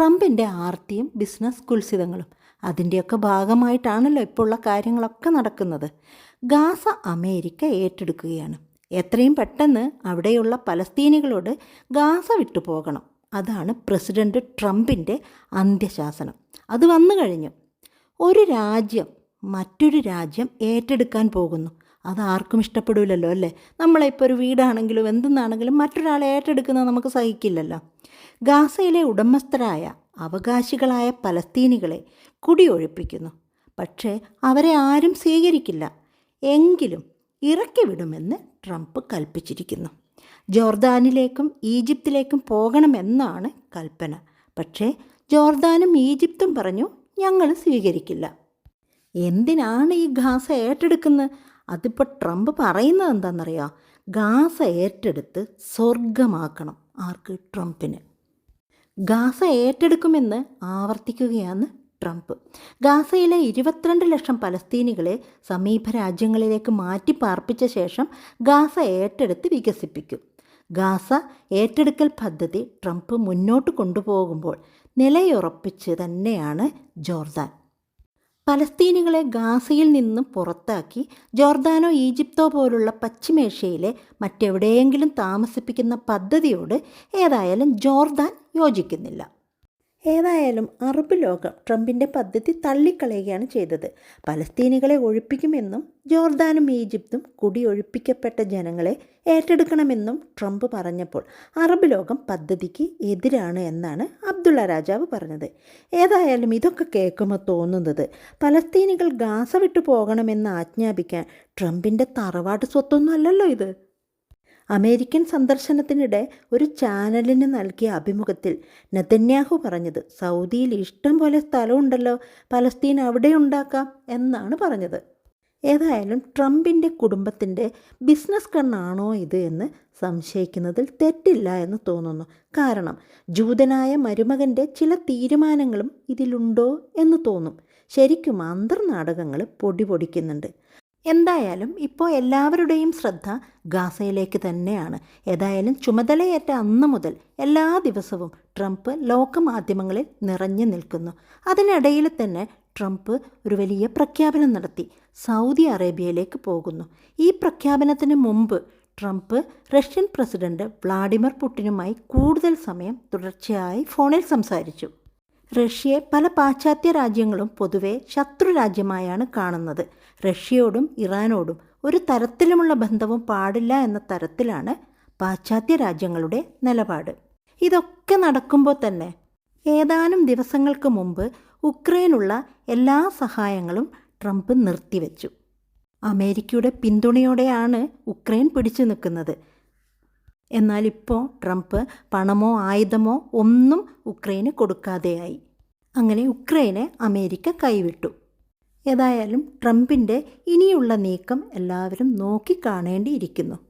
ട്രംപിന്റെ ആർത്തിയും ബിസിനസ് കുൽസിതങ്ങളും. അതിന്റെയൊക്കെ ഭാഗമായിട്ടാണല്ലോ ഇപ്പോൾ ഉള്ള കാര്യങ്ങളൊക്കെ നടക്കുന്നത്. ഗാസ അമേരിക്ക ഏറ്റെടുക്കുകയാണ്. എത്രയും പെട്ടെന്ന് അവിടെയുള്ള പലസ്തീനികളോട് ഗാസ വിട്ടു പോകണം അതാണ് പ്രസിഡന്റ് ട്രംപിന്റെ അന്ത്യശാസനം. അത് വന്നു കഴിഞ്ഞു. ഒരു രാജ്യം മറ്റൊരു രാജ്യം ഏറ്റെടുക്കാൻ പോകുന്നു. അത് ആർക്കും ഇഷ്ടപ്പെടില്ലല്ലോ അല്ലേ നമ്മളിപ്പോൾ ഒരു വീടാണെങ്കിലും എന്തെന്നാണെങ്കിലും മറ്റൊരാളെ ഏറ്റെടുക്കുന്നത് നമുക്ക് സഹിക്കില്ലല്ലോ. ഗാസയിലെ ഉടമസ്ഥരായ അവകാശികളായ പലസ്തീനികളെ കുടിയൊഴിപ്പിക്കുന്നു. പക്ഷേ അവരെ ആരും സ്വീകരിക്കില്ല. എങ്കിലും ഇറക്കി വിടുമെന്ന് ട്രംപ് കൽപ്പിച്ചിരിക്കുന്നു. ജോർദാനിലേക്കും ഈജിപ്തിലേക്കും പോകണമെന്നാണ് കൽപ്പന. പക്ഷേ ജോർദാനും ഈജിപ്തും പറഞ്ഞു ഞങ്ങൾ സ്വീകരിക്കില്ല. എന്തിനാണ് ഈ ഗാസ ഏറ്റെടുക്കുന്നത്? അതിപ്പോൾ ട്രംപ് പറയുന്നത് എന്താണെന്നറിയോ ഗാസ ഏറ്റെടുത്ത് സ്വർഗമാക്കണം ആർക്ക്? ട്രംപിന്. ഗാസ ഏറ്റെടുക്കുമെന്ന് ആവർത്തിക്കുകയാണ് ട്രംപ്. ഗാസയിലെ ഇരുപത്തിരണ്ട് ലക്ഷം പലസ്തീനികളെ സമീപ രാജ്യങ്ങളിലേക്ക് മാറ്റി പാർപ്പിച്ച ശേഷം ഗാസ ഏറ്റെടുത്ത് വികസിപ്പിക്കും. ഗാസ ഏറ്റെടുക്കൽ പദ്ധതി ട്രംപ് മുന്നോട്ട് കൊണ്ടുപോകുമ്പോൾ നിലയുറപ്പിച്ച് തന്നെയാണ് ജോർദാൻ. പലസ്തീനികളെ ഗാസയിൽ നിന്നും പുറത്താക്കി ജോർദാനോ ഈജിപ്തോ പോലുള്ള പശ്ചിമേഷ്യയിലെ മറ്റെവിടെയെങ്കിലും താമസിപ്പിക്കുന്ന പദ്ധതിയോട് ഏതായാലും ജോർദാൻ യോജിക്കുന്നില്ല. ഏതായാലും അറബ് ലോകം ട്രംപിന്റെ പദ്ധതി തള്ളിക്കളയുകയാണ് ചെയ്തത്. പലസ്തീനികളെ ഒഴിപ്പിക്കുമെന്നും ജോർദാനും ഈജിപ്തും കുടിയൊഴിപ്പിക്കപ്പെട്ട ജനങ്ങളെ ഏറ്റെടുക്കണമെന്നും ട്രംപ് പറഞ്ഞപ്പോൾ അറബ് ലോകം പദ്ധതിക്ക് എതിരാണ് എന്നാണ് അബ്ദുള്ള രാജാവ് പറഞ്ഞത്. ഏതായാലും ഇതൊക്കെ കേൾക്കുമ്പോൾ തോന്നുന്നത് പലസ്തീനികൾ ഗാസ വിട്ടു പോകണമെന്ന് ആജ്ഞാപിക്കാൻ ട്രംപിന്റെ തറവാട്ട് സ്വത്തൊന്നും അല്ലല്ലോ ഇത്. അമേരിക്കൻ സന്ദർശനത്തിനിടെ ഒരു ചാനലിന് നൽകിയ അഭിമുഖത്തിൽ നെതന്യാഹു പറഞ്ഞത് സൗദിയിൽ ഇഷ്ടം പോലെ സ്ഥലമുണ്ടല്ലോ പലസ്തീൻ അവിടെ ഉണ്ടാക്കാം എന്നാണ് പറഞ്ഞത്. ഏതായാലും ട്രംപിന്റെ കുടുംബത്തിന്റെ ബിസിനസ് കണ്ണാണോ ഇത് എന്ന് സംശയിക്കുന്നതിൽ തെറ്റില്ല എന്ന് തോന്നുന്നു. കാരണം ജൂതനായ മരുമകന്റെ ചില തീരുമാനങ്ങളും ഇതിലുണ്ടോ എന്ന് തോന്നും. ശരിക്കും അന്തർനാടകങ്ങൾ പൊടി പൊടിക്കുന്നുണ്ട്. എന്തായാലും ഇപ്പോൾ എല്ലാവരുടെയും ശ്രദ്ധ ഗാസയിലേക്ക് തന്നെയാണ്. ഏതായാലും ചുമതലയേറ്റ അന്ന് മുതൽ എല്ലാ ദിവസവും ട്രംപ് ലോകമാധ്യമങ്ങളിൽ നിറഞ്ഞു നിൽക്കുന്നു. അതിനിടയിൽ തന്നെ ട്രംപ് ഒരു വലിയ പ്രഖ്യാപനം നടത്തി സൗദി അറേബ്യയിലേക്ക് പോകുന്നു. ഈ പ്രഖ്യാപനത്തിന് മുമ്പ് ട്രംപ് റഷ്യൻ പ്രസിഡന്റ് വ്ളാഡിമിർ പുട്ടിനുമായി കൂടുതൽ സമയം തുടർച്ചയായി ഫോണിൽ സംസാരിച്ചു. റഷ്യയെ പല പാശ്ചാത്യ രാജ്യങ്ങളും പൊതുവെ ശത്രു രാജ്യമായാണ് കാണുന്നത്. റഷ്യയോടും ഇറാനോടും ഒരു തരത്തിലുമുള്ള ബന്ധവും പാടില്ല എന്ന തരത്തിലാണ് പാശ്ചാത്യ രാജ്യങ്ങളുടെ നിലപാട്. ഇതൊക്കെ നടക്കുമ്പോൾ തന്നെ ഏതാനും ദിവസങ്ങൾക്ക് മുമ്പ് ഉക്രൈനുള്ള എല്ലാ സഹായങ്ങളും ട്രംപ് നിർത്തിവെച്ചു. അമേരിക്കയുടെ പിന്തുണയോടെയാണ് ഉക്രൈൻ പിടിച്ചു നിൽക്കുന്നത്. എന്നാൽ ഇപ്പോൾ ട്രംപ് പണമോ ആയുധമോ ഒന്നും ഉക്രൈന് കൊടുക്കാതെയായി. അങ്ങനെ ഉക്രൈനെ അമേരിക്ക കൈവിട്ടു. ഏതായാലും ട്രംപിന്റെ ഇനിയുള്ള നീക്കം എല്ലാവരും നോക്കിക്കാണേണ്ടിയിരിക്കുന്നു.